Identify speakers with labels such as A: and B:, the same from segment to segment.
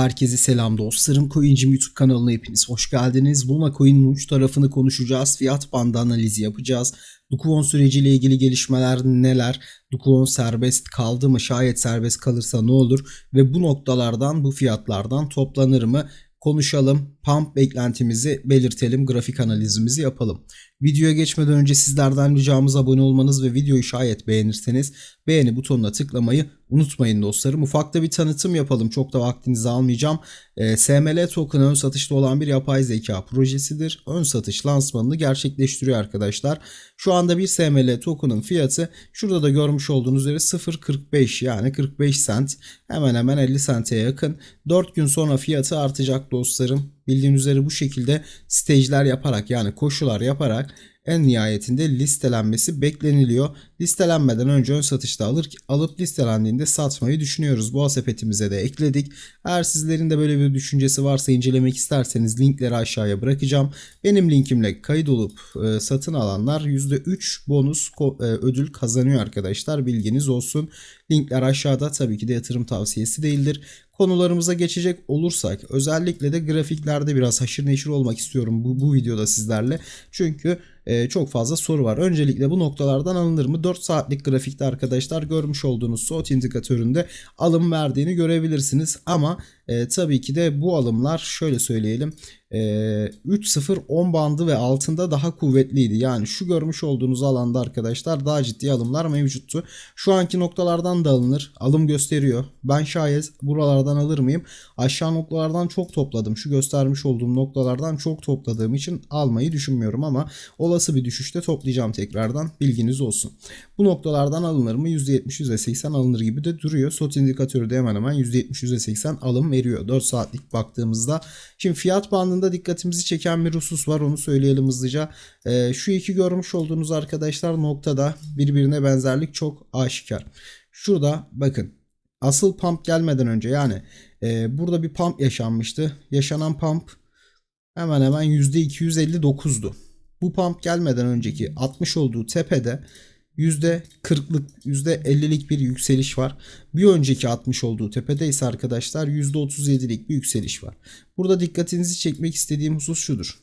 A: Herkese selam dostlarım. Coincim YouTube kanalına hepiniz hoş geldiniz. Luna Coin'in uç tarafını konuşacağız. Fiyat bandı analizi yapacağız. Dukuon süreciyle ilgili gelişmeler neler? Dukuon serbest kaldı mı? Şayet serbest kalırsa ne olur? Ve bu noktalardan, bu fiyatlardan toplanır mı? Konuşalım. Pump beklentimizi belirtelim. Grafik analizimizi yapalım. Videoya geçmeden önce sizlerden ricamız abone olmanız ve videoyu şayet beğenirseniz beğeni butonuna tıklamayı unutmayın dostlarım. Ufakta bir tanıtım yapalım. Çok da vaktinizi almayacağım. E, SML token ön satışta olan bir yapay zeka projesidir. Ön satış lansmanını gerçekleştiriyor arkadaşlar. Şu anda bir SML token'ın fiyatı şurada da görmüş olduğunuz üzere 0.45 yani 45 cent hemen hemen 50 sente yakın. 4 gün sonra fiyatı artacak dostlarım. Bildiğiniz üzere bu şekilde stage'ler yaparak yani koşular yaparak en nihayetinde listelenmesi bekleniliyor. Listelenmeden önce ön satışta alır, alıp listelendiğinde satmayı düşünüyoruz. Bu sepetimize de ekledik. Eğer sizlerin de böyle bir düşüncesi varsa incelemek isterseniz linkleri aşağıya bırakacağım. Benim linkimle kayıt olup e, satın alanlar %3 bonus e, ödül kazanıyor arkadaşlar. Bilginiz olsun. Linkler aşağıda tabii ki de yatırım tavsiyesi değildir. Konularımıza geçecek olursak özellikle de grafiklerde biraz haşır neşir olmak istiyorum bu, bu videoda sizlerle. Çünkü e, çok fazla soru var. Öncelikle bu noktalardan alınır mı? 4 saatlik grafikte arkadaşlar görmüş olduğunuz SWOT indikatöründe alım verdiğini görebilirsiniz. Ama e, tabii ki de bu alımlar şöyle söyleyelim e, 3-0-10 bandı ve altında daha kuvvetliydi. Yani şu görmüş olduğunuz alanda arkadaşlar daha ciddi alımlar mevcuttu. Şu anki noktalardan da alınır. Alım gösteriyor. Ben şayet buralardan alır mıyım? Aşağı noktalardan çok topladım. Şu göstermiş olduğum noktalardan çok topladığım için almayı düşünmüyorum ama olası bir düşüşte toplayacağım tekrardan. Bilginiz olsun. Bu noktalardan alınır mı? %70 %80 alınır gibi de duruyor. SOT indikatörü de hemen hemen %70 %80 alım veriyor. 4 saatlik baktığımızda. Şimdi fiyat bandında dikkatimizi çeken bir husus var. Onu söyleyelim hızlıca. Ee, şu iki görmüş olduğunuz arkadaşlar noktada birbirine benzerlik çok aşikar. Şurada bakın asıl pump gelmeden önce yani e, burada bir pump yaşanmıştı. Yaşanan pump hemen hemen %259'du. Bu pump gelmeden önceki 60 olduğu tepede %40'lık %50'lik bir yükseliş var. Bir önceki 60 olduğu tepede ise arkadaşlar %37'lik bir yükseliş var. Burada dikkatinizi çekmek istediğim husus şudur.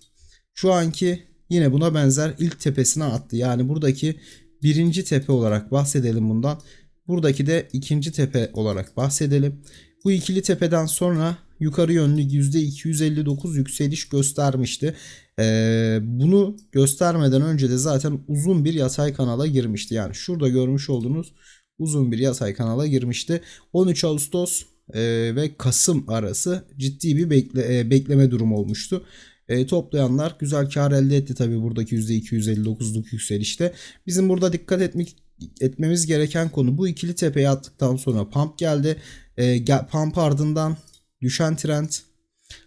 A: Şu anki yine buna benzer ilk tepesine attı. Yani buradaki birinci tepe olarak bahsedelim bundan. Buradaki de ikinci tepe olarak bahsedelim. Bu ikili tepeden sonra yukarı yönlü %259 yükseliş göstermişti. Ee, bunu göstermeden önce de zaten uzun bir yatay kanala girmişti. Yani şurada görmüş olduğunuz uzun bir yatay kanala girmişti. 13 Ağustos e, ve Kasım arası ciddi bir bekle, e, bekleme durumu olmuştu. E, toplayanlar güzel kar elde etti tabi buradaki %259'luk yükselişte. Bizim burada dikkat etmek etmemiz gereken konu bu ikili tepeye attıktan sonra pump geldi. E, pump ardından düşen trend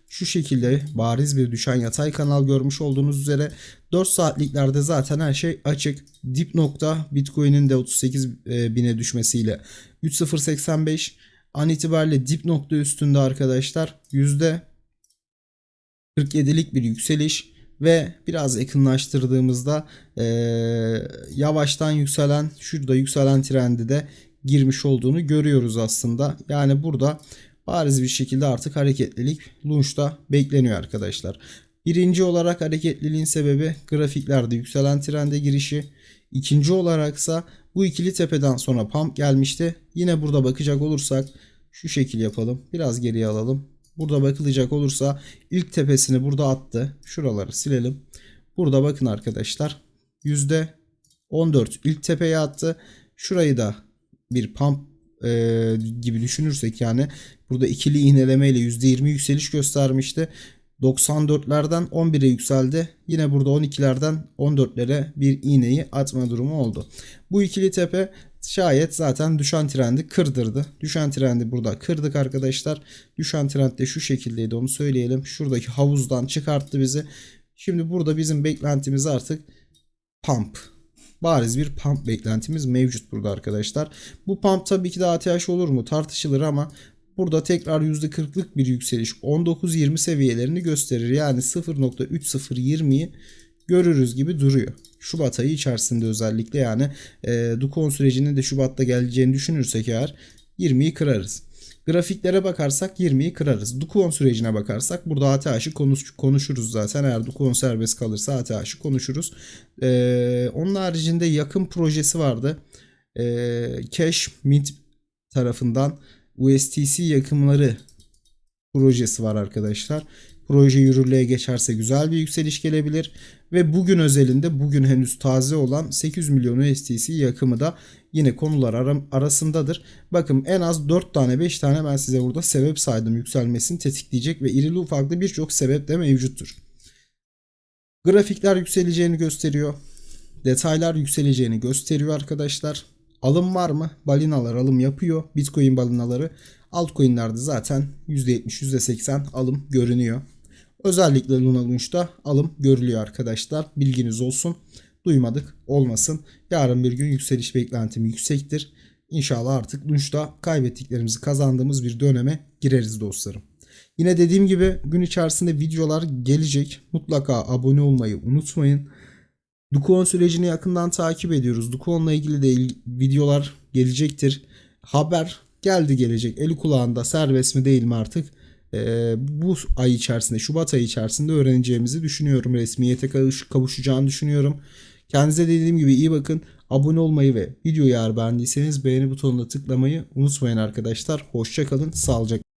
A: şu şekilde bariz bir düşen yatay kanal görmüş olduğunuz üzere 4 saatliklerde zaten her şey açık. Dip nokta Bitcoin'in de 38 e, bine düşmesiyle 3085 an itibariyle dip nokta üstünde arkadaşlar %47'lik bir yükseliş ve biraz yakınlaştırdığımızda e, yavaştan yükselen şurada yükselen trendi de girmiş olduğunu görüyoruz aslında. Yani burada bariz bir şekilde artık hareketlilik Lunch'ta bekleniyor arkadaşlar. Birinci olarak hareketliliğin sebebi grafiklerde yükselen trende girişi. İkinci olaraksa bu ikili tepeden sonra pump gelmişti. Yine burada bakacak olursak şu şekil yapalım. Biraz geriye alalım. Burada bakılacak olursa ilk tepesini burada attı. Şuraları silelim. Burada bakın arkadaşlar. %14 ilk tepeye attı. Şurayı da bir pump e, gibi düşünürsek yani burada ikili iğneleme ile %20 yükseliş göstermişti. 94'lerden 11'e yükseldi. Yine burada 12'lerden 14'lere bir iğneyi atma durumu oldu. Bu ikili tepe şayet zaten düşen trendi kırdırdı. Düşen trendi burada kırdık arkadaşlar. Düşen trend de şu şekildeydi onu söyleyelim. Şuradaki havuzdan çıkarttı bizi. Şimdi burada bizim beklentimiz artık pump bariz bir pump beklentimiz mevcut burada arkadaşlar. Bu pump tabii ki de ATH olur mu tartışılır ama burada tekrar %40'lık bir yükseliş 19-20 seviyelerini gösterir. Yani 0.3020'yi görürüz gibi duruyor. Şubat ayı içerisinde özellikle yani e, Dukon sürecinin de Şubat'ta geleceğini düşünürsek eğer 20'yi kırarız. Grafiklere bakarsak 20'yi kırarız. Dukuon sürecine bakarsak burada ATH'ı konuş, konuşuruz zaten. Eğer Dukuon serbest kalırsa ATH'ı konuşuruz. Ee, onun haricinde yakın projesi vardı. Ee, Cash Mint tarafından USTC yakımları projesi var arkadaşlar. Proje yürürlüğe geçerse güzel bir yükseliş gelebilir. Ve bugün özelinde bugün henüz taze olan 800 milyon USDC yakımı da yine konular ara- arasındadır. Bakın en az 4 tane 5 tane ben size burada sebep saydım yükselmesini tetikleyecek ve irili ufaklı birçok sebep de mevcuttur. Grafikler yükseleceğini gösteriyor. Detaylar yükseleceğini gösteriyor arkadaşlar. Alım var mı? Balinalar alım yapıyor. Bitcoin balinaları. Altcoin'lerde zaten %70 %80 alım görünüyor. Özellikle Luna Launch'ta alım görülüyor arkadaşlar. Bilginiz olsun. Duymadık olmasın. Yarın bir gün yükseliş beklentim yüksektir. İnşallah artık Launch'ta kaybettiklerimizi kazandığımız bir döneme gireriz dostlarım. Yine dediğim gibi gün içerisinde videolar gelecek. Mutlaka abone olmayı unutmayın. Dukuon sürecini yakından takip ediyoruz. Dukuon'la ilgili de videolar gelecektir. Haber geldi gelecek. Eli kulağında serbest mi değil mi artık? Ee, bu ay içerisinde, Şubat ayı içerisinde öğreneceğimizi düşünüyorum. Resmiyete kavuş- kavuşacağını düşünüyorum. Kendinize dediğim gibi iyi bakın. Abone olmayı ve videoyu eğer beğendiyseniz beğeni butonuna tıklamayı unutmayın arkadaşlar. Hoşçakalın, sağlıcakla.